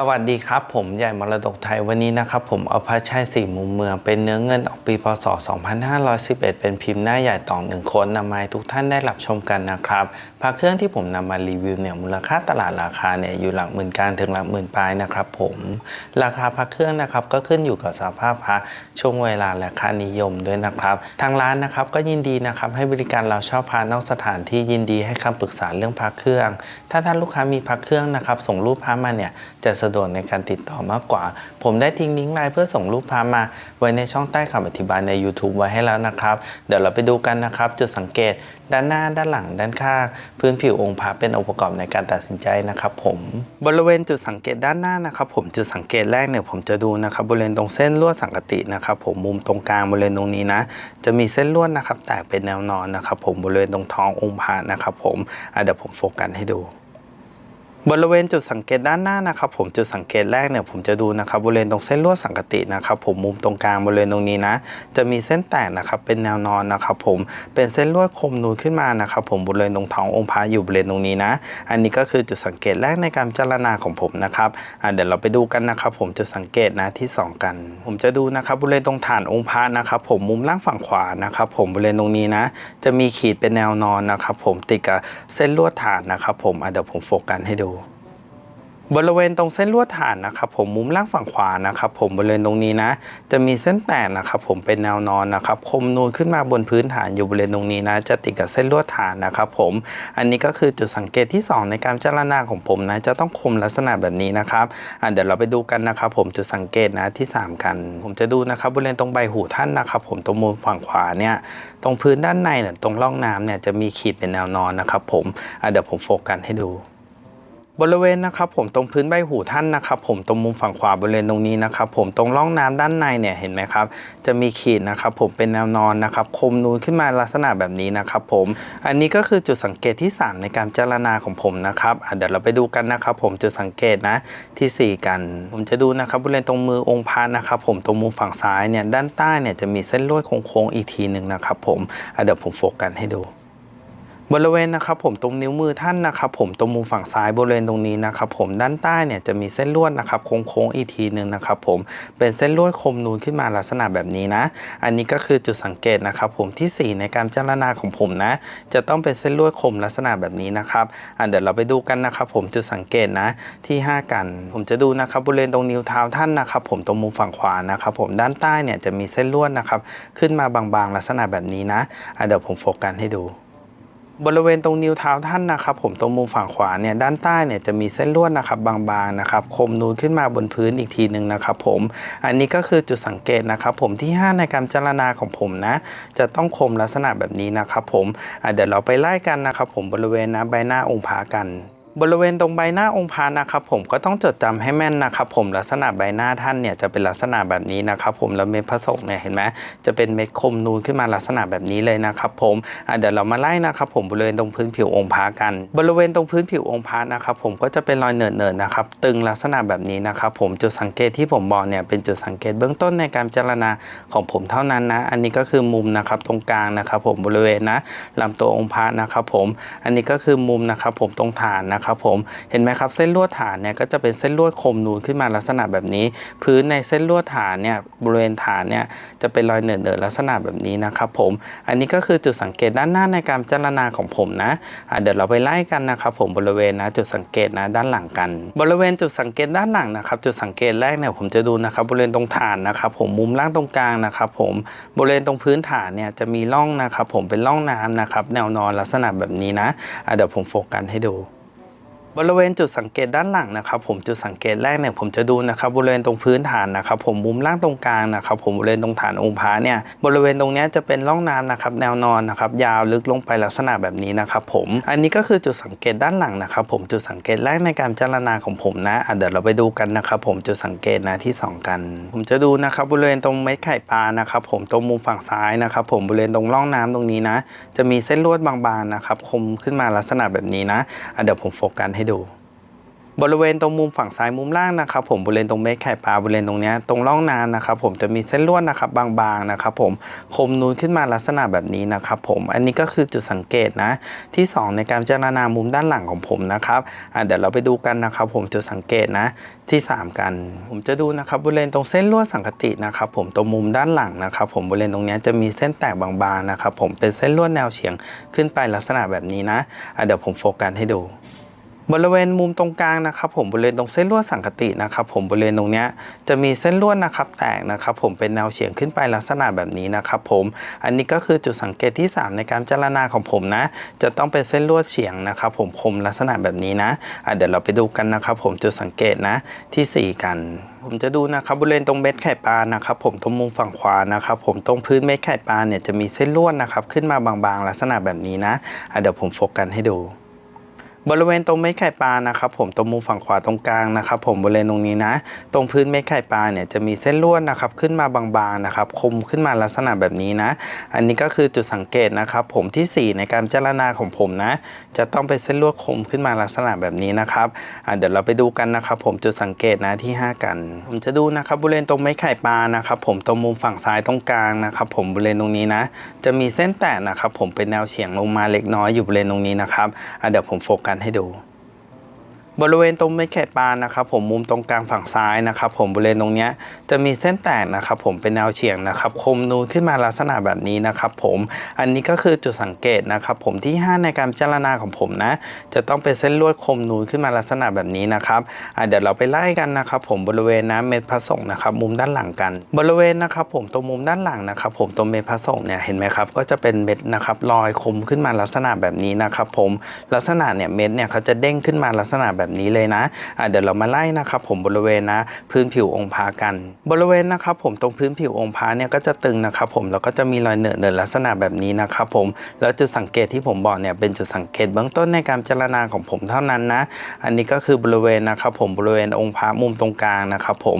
สวัสดีครับ ผมใหญ่มรดกไทยวันนี้นะครับ ผมเอาพระชัยสี่มุมเมืองเป็นเนื้อเงินออกปีพศ 2511 เป็นพิมพ์หน้าใหญ่ต่อหนึ่งคนนำมาให้ทุกท่านได้รับชมกันนะครับพระเครื่องที่ผมนำมารีวิวเนี่ยมูลค่าตลาดราคาเนี่ยอยู่หลักหมื่นกลางถึงหลักหมื่นปลายนะครับผมราคาพระเครื่องนะครับก็ขึ้นอยู่กับสภาพพระช่วงเวลาและค่านิยมด้วยนะครับ ทางร้านนะครับก็ยินดีนะครับให้บริการเราเช่าพระนอกสถานที่ยินดีให้คำปรึกษาเรื่องพระเครื่อง ถ้าท่านลูกค้ามีพระเครื่องนะครับส่งรูปพระมาเนี่ยจะสะดวกในการติดต่อมากกว่า ผมได้ทิ้งลิงก์ไลน์เพื่อส่งรูปพระมา ไว้ในช่องใต้คำอธิบายใน YouTube ไว้ให้แล้วนะครับ เดี๋ยวเราไปดูกันนะครับ จุดสังเกตด้านหน้าด้านหลังด้านข้างพื้นผิวองค์พระเป็นองค์ประกอบในการตัดสินใจนะครับผมบริเวณจุดสังเกตด้านหน้านะครับผมจุดสังเกตแรกเนี่ยผมจะดูนะครับบริเวณตรงเส้นลวดสังกตินะครับผมมุมตรงกลางบริเวณตรงนี้นะ จะมีเส้นลวดนะครับแตกเป็นแนวนอนนะครับผมบริเวณตรงท้ององค์พระนะครับผมเดี๋ยวผมโฟกัสให้ดู บริเวณจุดสังเกตด้านหน้านะครับผมจุดสังเกตแรกเนี่ยผมจะดูนะครับบริเวณตรงเส้นลวดสังกตินะครับผมมุมตรงกลางบริเวณตรงนี้นะ จะมีเส้นแตกนะครับเป็นแนวนอนนะครับผมเป็นเส้นลวดคมนูนขึ้นมานะครับผมบริเวณตรงท้ององค์พระอยู่บริเวณตรงนี้นะ อันนี้ก็คือจุดสังเกตแรกในการจารณาของผมนะครับเดี๋ยวเราไปดูกันนะครับผมจุดสังเกตนะที่สองกัน ผมจะดูนะครับบริเวณตรงฐานองค์พระนะครับผมมุมล่างฝั่งขวานะครับผมบริเวณตรงนี้นะ จะมีขีดเป็นแนวนอนนะครับผมติดกับเส้นลวดฐานนะครับผมเดี๋ยวผมโฟกัสให้ดู บริเวณตรงเส้นลวดฐานนะครับผมมุมล่างฝั่งขวานะครับผมบริเวณตรงนี้นะ จะมีเส้นแตกนะครับผมเป็นแนวนอนนะครับคมนูนขึ้นมาบนพื้นฐานอยู่บริเวณตรงนี้นะ จะติดกับเส้นลวดฐานนะครับผมอันนี้ก็คือจุดสังเกตที่ 2 ในการพิจารณาของผมนะจะต้องคมลักษณะแบบนี้นะครับอะเดี๋ยวเราไปดูกันนะครับผมจุดสังเกตนะที่ 3 กัน ผมจะดูนะครับบริเวณตรงใบหูท่านนะครับผมตรงมุมฝั่งขวาเนี่ยตรงพื้นด้านในเนี่ยตรงร่องน้ำเนี่ยจะมีขีดเป็นแนวนอนนะครับผมอะเดี๋ยวผมโฟกัสให้ดู บริเวณนะครับผมตรงพื้นใบหูท่านนะครับผมตรงมุมฝั่งขวาบริเวณตรงนี้นะครับผมตรงร่องน้ำด้านในเนี่ยเห็นไหมครับจะมีขีดนะครับผมเป็นแนวนอนนะครับคมนูนขึ้นมาลักษณะแบบนี้นะครับผมอันนี้ก็คือจุดสังเกตที่ 3 ในการพิจารณาของผมนะครับเดี๋ยวเราไปดูกันนะครับผมจุดสังเกตนะทีสี่ 4 กัน ผมจะดูนะครับบริเวณตรงมือองค์พระนะครับผมตรงมุมฝั่งซ้ายเนี่ยด้านใต้เนี่ยจะมีเส้นลวดโค้งๆอีกทีหนึ่งนะครับผมเดี๋ยวผมโฟกัสให้ดู บริเวณนะครับผมตรงนิ้วมือท่านนะครับผมตรงมุมฝั่งซ้ายบริเวณตรงนี้นะครับผมด้านใต้เนี่ยจะมีเส้นลวดนะครับโค้งๆอีกทีหนึ่งนะครับผมเป็นเส้นลวดคมนูนขึ้นมาลักษณะแบบนี้นะ อันนี้ก็คือจุดสังเกตนะครับผมทีสี่ 4 ในการจารณาของผมนะ จะต้องเป็นเส้นลวดคมลักษณะแบบนี้นะครับอะเดี๋ยวเราไปดูกันนะครับผมจุดสังเกตนะที่ 5 กัน ผมจะดูนะครับบริเวณตรงนิ้วเท้าท่านนะครับผมตรงมุมฝั่งขวานะครับผมด้านใต้เนี่ยจะมีเส้นลวดนะครับขึ้นมาบางๆลักษณะแบบนี้นะอะเดี๋ยวผมโฟกัสให้ดู บริเวณตรงนิ้วเท้าท่านนะครับผมตรงมุมฝั่งขวาเนี่ยด้านใต้เนี่ยจะมีเส้นลวดนะครับบางๆนะครับคมนูนขึ้นมาบนพื้นอีกทีหนึ่งนะครับผมอันนี้ก็คือจุดสังเกตนะครับผมที่ 5 ในการจารณาของผมนะ จะต้องคมลักษณะแบบนี้นะครับผมเดี๋ยวเราไปไล่กันนะครับผมบริเวณนะใบหน้าองค์พระกัน บริเวณตรงใบหน้าองค์พระนะครับผมก็ต้องจดจำให้แม่นนะครับผมลักษณะใบหน้าท่านเนี่ยจะเป็นลักษณะแบบนี้นะครับผมแล้วเม็ดพระศกเนี่ยเห็นไหมจะเป็นเม็ดคมนูนขึ้นมาลักษณะแบบนี้เลยนะครับผมเดี๋ยวเรามาไล่นะครับผมบริเวณตรงพื้นผิวองค์พระกัน บริเวณตรงพื้นผิวองค์พระนะครับผมก็จะเป็นรอยเนิร์ดๆนะครับตึงลักษณะแบบนี้นะครับผมจุดสังเกตที่ผมบอกเนี่ยเป็นจุดสังเกตเบื้องต้นในการพิจารณาของผมเท่านั้นนะ อันนี้ก็คือมุมนะครับตรงกลางนะครับผมบริเวณนะลำตัวองค์พระนะครับผมอันนี้ก็คือมุมนะครับผมตรงฐานนะครับผมเห็นไหมครับเส้นลวดฐานเนี่ยก็จะเป็นเส้นลวดคมนูนขึ้นมาลักษณะแบบนี้ พื้นในเส้นลวดฐานเนี่ยบริเวณฐานเนี่ยจะเป็นรอยเหนิร์ดๆลักษณะแบบนี้นะครับผมอันนี้ก็คือจุดสังเกตด้านหน้าในการพิจารณาของผมนะะเดี๋ยวเราไปไล่กันนะครับผมบริเวณนะจุดสังเกตนะด้านหลังกัน บริเวณจุดสังเกตด้านหลังนะครับจุดสังเกตแรกเนี่ยผมจะดูนะครับบริเวณตรงฐานนะครับผมมุมล่างตรงกลางนะครับผมบริเวณตรงพื้นฐานเนี่ยจะมีร่องนะครับผมเป็นร่องน้ำนะครับแนวนอนลักษณะแบบนี้นะะเดี๋ยวผมโฟกัสให้ดู บริเวณจุดสังเกตด้านหลังนะครับ ผมจุดสังเกตแรกเนี่ยผมจะดูนะครับบริเวณตรงพื้นฐานนะครับผมมุมล่างตรงกลางนะครับผมบริเวณตรงฐานองค์พระเนี่ยบริเวณตรงนี้จะเป็นร่องน้ำนะครับแนวนอนนะครับยาวลึกลงไปลักษณะแบบนี้นะครับผมอันนี้ก็คือจุดสังเกตด้านหลังนะครับผมจุดสังเกตแรกในการพิจารณาของผมนะเดี๋ยวเราไปดูกันนะครับผมจุดสังเกตนะที่สองกัน ผมจะดูนะครับบริเวณตรงเม็ดไข่ปลานะครับผมตรงมุมฝั่งซ้ายนะครับผมบริเวณตรงร่องน้ำตรงนี้นะ จะมีเส้นลวดบางๆนะครับคมขึ้นมาลักษณะแบบนี้นะอะเดี๋ยวผมโฟกัสให้ดู บริเวณตรงมุมฝั่งซ้ายมุมล่างนะครับ ผมบริเวณตรงเม็ดไข่ปลาบริเวณตรงนี้ตรงร่องน้ำนะครับ ผมจะมีเส้นลวดนะครับบางๆนะครับ ผมคมนูนขึ้นมาลักษณะแบบนี้นะครับ ผมอันนี้ก็คือจุดสังเกตนะที่ 2 ในการพิจารณามุมด้านหลังของผมนะครับเดี๋ยวเราไปดูกันนะครับ ผมจุดสังเกตนะที่ 3 กัน ผมจะดูนะครับบริเวณตรงเส้นลวดสังกตินะครับผมตรงมุมด้านหลังนะครับ ผมบริเวณตรงนี้จะมีเส้นแตกบางๆนะครับ ผมเป็นเส้นลวดแนวเฉียงขึ้นไปลักษณะแบบนี้นะเดี๋ยวผมโฟกัสให้ดู บริเวณมุมตรงกลางนะครับผมบริเวณตรงเส้นลวดสังกตินะครับผมบริเวณตรงนี้จะมีเส้นลวดนะครับแตกนะครับผมเป็นแนวเฉียงขึ้นไปลักษณะแบบนี้นะครับผมอันนี้ก็คือจุดสังเกตที่ 3 ในการพิจารณาของผมนะ จะต้องเป็นเส้นลวดเฉียงนะครับผมคมลักษณะแบบนี้นะะเดี๋ยวเราไปดูกันนะครับผมจุดสังเกตนะทีสี่ 4 กันผมจะดูนะครับบริเวณตรงเม็ดไข่ปลานะครับผมตรงมุมฝั่งขวานะครับผมตรงพื้นเม็ดไข่ปลาเนี่ยจะมีเส้นลวดนะครับขึ้นมาบางๆ ลักษณะแบบนี้นะะเดี๋ยวผมโฟกัสให้ดู บริเวณตรงเม็ดไข่ปลานะครับผมตรงมุมฝั่งขวาตรงกลางนะครับผมบริเวณตรงนี้นะ ตรงพื้นเม็ดไข่ปลาเนี่ยจะมีเส้นลวดนะครับขึ้นมาบางๆนะครับคมขึ้นมาลักษณะแบบนี้นะ อันนี้ก็คือจุดสังเกตนะครับผมทีสี่4 ในการพิจรณาของผมนะ จะต้องเป็นเส้นลวดคมขึ้นมาลักษณะแบบนี้นะครับเดี๋ยวเราไปดูกันนะครับผมจุดสังเกตนะที่ 5 กัน ผมจะดูนะครับบริเวณตรงเม็ดไข่ปลานะครับผมตรงมุมฝั่งซ้ายตรงกลางนะครับผมบริเวณตรงนี้นะ จะมีเส้นแตกนะครับผมเป็นแนวเฉียงลงมาเล็กน้อยอยู่บริเวณตรงนี้นะครับเดี๋ยวผมโฟกัสให้ดู บริเวณตรงเม็ดไข่ปลานะครับผมมุมตรงกลางฝั่งซ้ายนะครับผมบริเวณตรงนี้จะมีเส้นแตกนะครับผมเป็นแนวเฉียงนะครับคมนูนขึ้นมาลักษณะแบบนี้นะครับผมอันนี้ก็คือจุดสังเกตนะครับผมที่ 5 ในการพิจารณาของผมนะ จะต้องเป็นเส้นลวดคมนูนขึ้นมาลักษณะแบบนี้นะครับเดี๋ยวเราไปไล่กันนะครับผมบริเวณนะเม็ดพระสงฆ์นะครับมุมด้านหลังกัน บริเวณนะครับผมตรงมุมด้านหลังนะครับผมตรงเม็ดพระสงฆ์เนี่ยเห็นไหมครับก็จะเป็นเม็ดนะครับลอยคมขึ้นมาลักษณะแบบนี้นะครับผมลักษณะเนี่ยเม็ดเนี่ยเขาจะเด้งขึ้นมาลักษณะแบบแบบนี้เลยนะะเดี๋ยวเรามาไล่นะครับผมบริเวณนะพื้นผิวองค์พระกัน บริเวณนะครับผมตรงพื้นผิวองค์พระเนี่ยก็จะตึงนะครับผมแล้วก็จะมีรอยเหนอะเนอะลักษณะแบบนี้นะครับผมแล้วจุดสังเกตที่ผมบอกเนี่ยเป็นจุดสังเกตเบื้องต้นในการพิจรณาของผมเท่านั้นนะ อันนี้ก็คือบริเวณนะครับผมบริเวณองค์พระมุมตรงกลางนะครับผม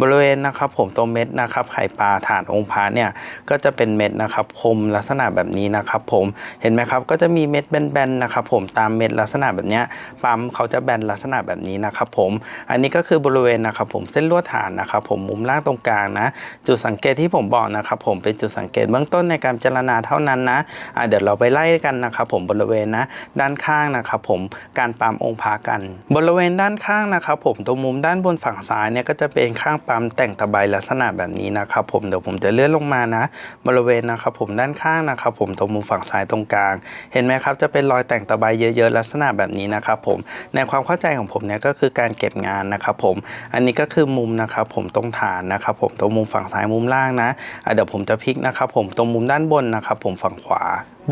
บริเวณนะครับผมตรงเม็ดนะครับไข่ปลาฐานองค์พระเนี่ยก็จะเป็นเม็ดนะครับคมลักษณะแบบนี้นะครับผมเห็นไหมครับก็จะมีเม็ดแบนๆนะครับผมตามเม็ดลักษณะแบบเนี้ยปั๊มเขาจะแบนลักษณะแบบนี้นะครับผม อันนี้ก็คือบริเวณนะครับผมเส้นลวดฐานนะครับผมมุมล่างตรงกลางนะ จุดสังเกตที่ผมบอกนะครับผมเป็นจุดสังเกตเบื้องต้นในการพิจารณาเท่านั้นนะะเดี๋ยวเราไปไล่กันนะครับผมบริเวณนะด้านข้างนะครับผมการปั๊มองค์พระกัน บริเวณด้านข้างนะครับผมตรงมุมด้านบนฝั่งซ้ายเนี่ยก็จะเป็นข้างปั๊มแต่งตะไบลักษณะแบบนี้นะครับผมเดี๋ยวผมจะเลื่อนลงมานะ บริเวณนะครับผมด้านข้างนะครับผมตรงมุมฝั่งซ้ายตรงกลาง เห็นไหมครับจะเป็นรอยแต่งตะไบเยอะๆลักษณะแบบนี้นะครับผมในความเข้าใจของผมเนี่ยก็คือการเก็บงานนะครับผม อันนี้ก็คือมุมนะครับผมตรงฐานนะครับผมตรงมุมฝั่งซ้ายมุมล่างนะะเดี๋ยวผมจะพลิกนะครับผมตรงมุมด้านบนนะครับผมฝั่งขวา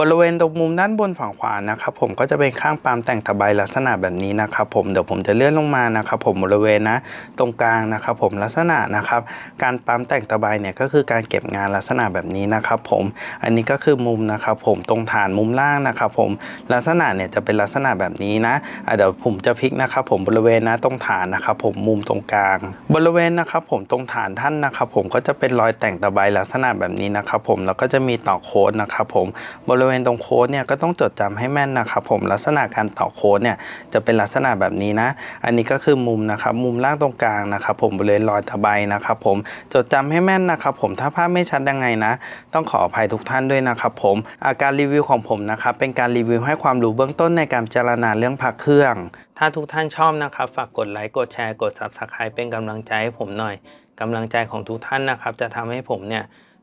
บริเวณตรงมุมด้านบนฝั่งขวานะครับผมก็จะเป็นข้างปาล์มแต่งตะไบลักษณะแบบนี้นะครับผมเดี๋ยวผมจะเลื่อนลงมานะครับผมบริเวณนะตรงกลางนะครับผมลักษณะนะครับการปั๊มแต่งตะไบเนี่ยก็คือการเก็บงานลักษณะแบบนี้นะครับผมอันนี้ก็คือมุมนะครับผมตรงฐานมุมล่างนะครับผมลักษณะเนี่ยจะเป็นลักษณะแบบนี้นะอะเดี๋ยวผมจะพลิกนะครับผมบริเวณนะตรงฐานนะครับผมมุมตรงกลาง บริเวณนะครับผมตรงฐานท่านนะครับผมก็จะเป็นรอยแต่งตะไบลักษณะแบบนี้นะครับผมแล้วก็จะมีต่อโค้ดนะครับผมบริริเวณตรงโค้ดเนี่ยก็ต้องจดจำให้แม่นนะครับผมลักษณะการต่อโค้ดเนี่ยจะเป็นลักษณะแบบนี้นะ อันนี้ก็คือมุมนะครับมุมล่างตรงกลางนะครับผมบริเวณรอยตะไบนะครับผมจดจำให้แม่นนะครับผมถ้าภาพไม่ชัดยังไงนะ ต้องขออภัยทุกท่านด้วยนะครับผมอาการรีวิวของผมนะครับเป็นการรีวิวให้ความรู้เบื้องต้นในการพิจารณาเรื่องพักเครื่อง ถ้าทุกท่านชอบนะครับฝากกดไลค์กดแชร์กด Subscribe เป็นกำลังใจให้ผมหน่อยกำลังใจของทุกท่านนะครับจะทำให้ผมเนี่ย